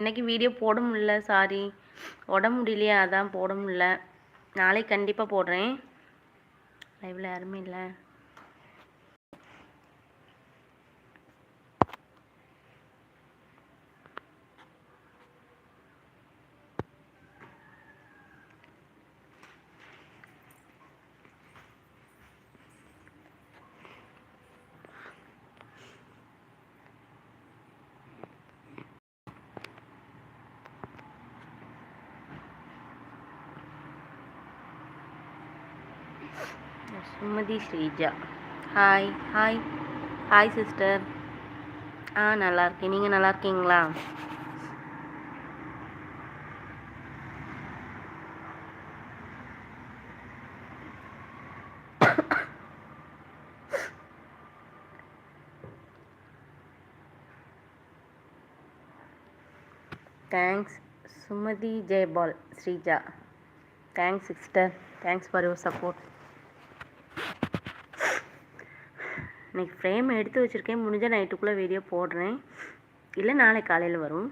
இன்றைக்கி வீடியோ போட முடில சாரி உடம்பு முடியலையா அதான் போட முடில நாளைக்கு கண்டிப்பாக போடுறேன். லைவில் யாருமே இல்லை. Sumathi Sreeja. Hi hi hi sister ஆ நல்லா இருக்கேன். நீங்கள் நல்லா இருக்கீங்களா? Thanks Sumathi Jayapal Sreeja thanks sister thanks for your support இன்னைக்கு ஃப்ரேம் எடுத்து வச்சுருக்கேன். முடிஞ்ச நைட்டுக்குள்ளே வீடியோ போடுறேன். இல்லை நாளை காலையில் வரும்.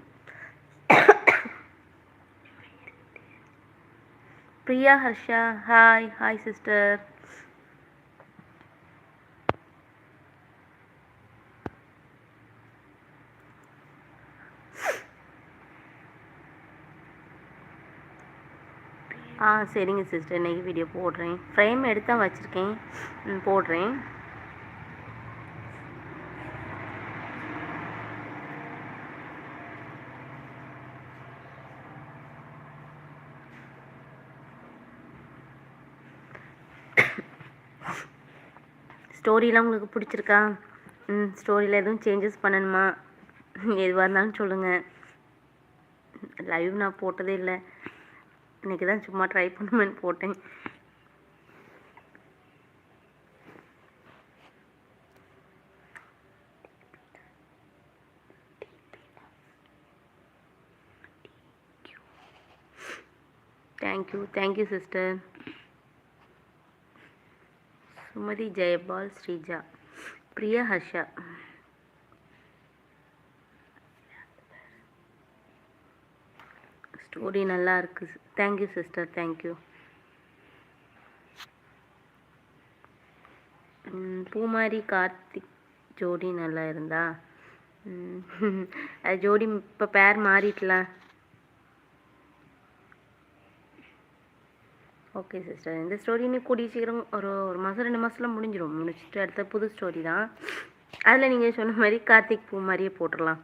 Priya Harsha hi hi sister ஆ சரிங்க சிஸ்டர் இன்னைக்கு வீடியோ போடுறேன். ஃப்ரேம் எடுத்து தான் வச்சுருக்கேன் போடுறேன். ஸ்டோரிலாம் உங்களுக்கு பிடிச்சிருக்கா? ம் ஸ்டோரியில் எதுவும் சேஞ்சஸ் பண்ணணுமா? எதுவாக இருந்தாலும் சொல்லுங்கள் லைவ் நான் போட்டதே இல்லை. இன்னைக்கு தான் சும்மா ட்ரை பண்ணுவேன்னு போட்டேன். Thank you thank you sister Sumathi Jayapal Sreeja. Priya Harsha. Story நல்லா இருக்கு. Thank you sister thank you Poomari Karthik ஜோடி நல்லா இருந்தா? அது ஜோடி இப்போ பேர் மாறிட்டலாம். ஓகே சிஸ்டர் இந்த ஸ்டோரி இன்னும் கூடிய சீக்கிரம் ஒரு ஒரு மாதம் ரெண்டு மாதத்தில் முடிஞ்சிடும் முடிச்சுட்டு அடுத்த புது ஸ்டோரி தான். அதில் நீங்கள் சொன்ன மாதிரி கார்த்திக் பூ மாதிரியே போட்டுடலாம்.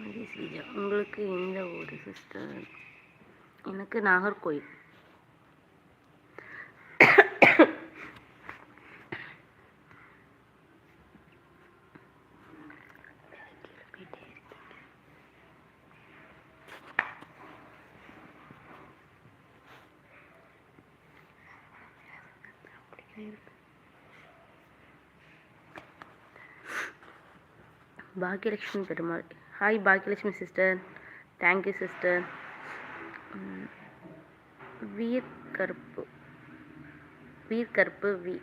மாதிரி ஸ்ரீஜா உங்களுக்கு எந்த ஊர் சிஸ்டர் எனக்கு Nagercoil Bhagyalakshmi Perumal. Hi Bhagyalakshmi sister thank you sister வீர்கற்பு வீர்கற்பு வி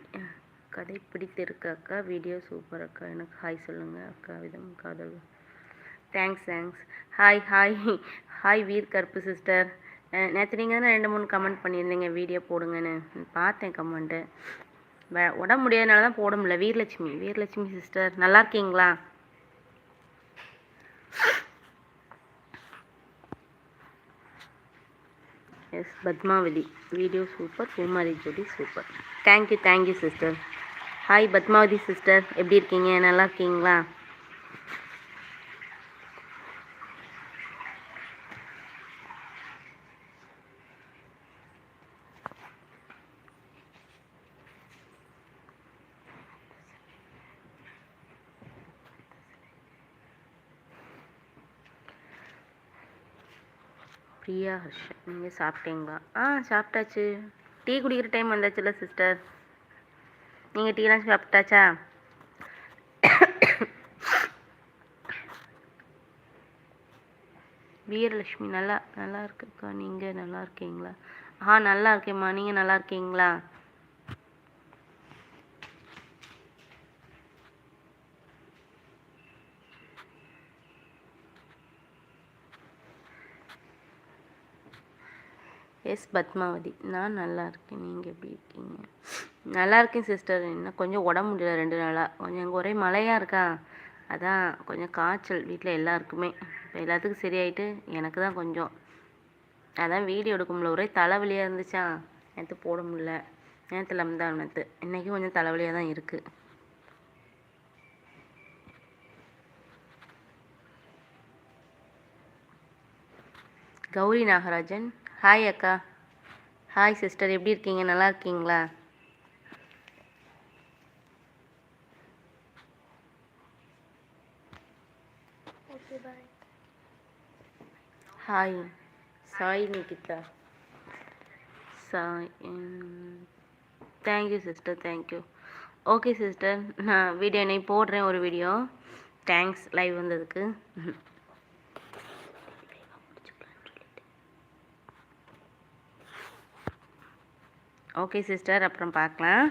கதை பிடித்திருக்கு அக்கா வீடியோ சூப்பர் அக்கா எனக்கு ஹாய் சொல்லுங்கள் அக்கா விதம் காதல் thanks thanks hi hi hi வீர்கற்பு sister நேற்று நீங்கள் தானே ரெண்டு மூணு கமெண்ட் பண்ணியிருந்தீங்க வீடியோ போடுங்கன்னு. பார்த்தேன் கமெண்ட்டு உடம்பு முடியாதனால தான் போட முடியல. வீரலட்சுமி வீரலட்சுமி சிஸ்டர் நல்லா இருக்கீங்களா? Yes Padmavathi. Video super Poomari ஜோடி super. Thank you thank you sister hi Padmavathi sister எப்படி இருக்கீங்க? நல்லா இருக்கீங்களா? பிரியா ஹர்ஷன் நீங்கள் சாப்பிட்டீங்களா? ஆ சாப்பிட்டாச்சு. டீ குடிக்கிற டைம் வந்தாச்சுல்ல சிஸ்டர் நீங்கள் டீலாம் சாப்பிட்டாச்சா? வீரலட்சுமி நல்லா நல்லா இருக்குக்கா. நீங்கள் நல்லா இருக்கீங்களா? ஆ நல்லா இருக்கேம்மா. நீங்கள் நல்லா இருக்கீங்களா? எஸ் பத்மாவதி. நான் நல்லா இருக்கேன். நீங்கள் எப்படி இருக்கீங்க? நல்லா இருக்கேன் சிஸ்டர். என்ன கொஞ்சம் உடம்பு முடியல ரெண்டு நாளாக கொஞ்சம் எங்கள் ஒரே மழையாக இருக்கா? அதான் கொஞ்சம் காய்ச்சல். வீட்டில் எல்லாருக்குமே. இப்போ எல்லாத்துக்கும் சரியாயிட்டு எனக்கு தான் கொஞ்சம். அதான் வீடியோ எடுக்க ஒரே தலைவலியாக இருந்துச்சா? நேற்று போட முடியல. நேற்று லம்தான் நேற்று இன்றைக்கும் கொஞ்சம் தலைவலியாக தான் இருக்குது கௌரி நாகராஜன் ஹாய் அக்கா. ஹாய் சிஸ்டர் எப்படி இருக்கீங்க? நல்லா இருக்கீங்களா? Hi Sai Nikitha Sai thank you sister thank you okay sister நான் வீடியோ இன்னைக்கு போடுறேன் ஒரு வீடியோ தேங்க்ஸ் லைவ் வந்ததுக்கு. Okay sister. அப்புறம் பார்க்கலாம்.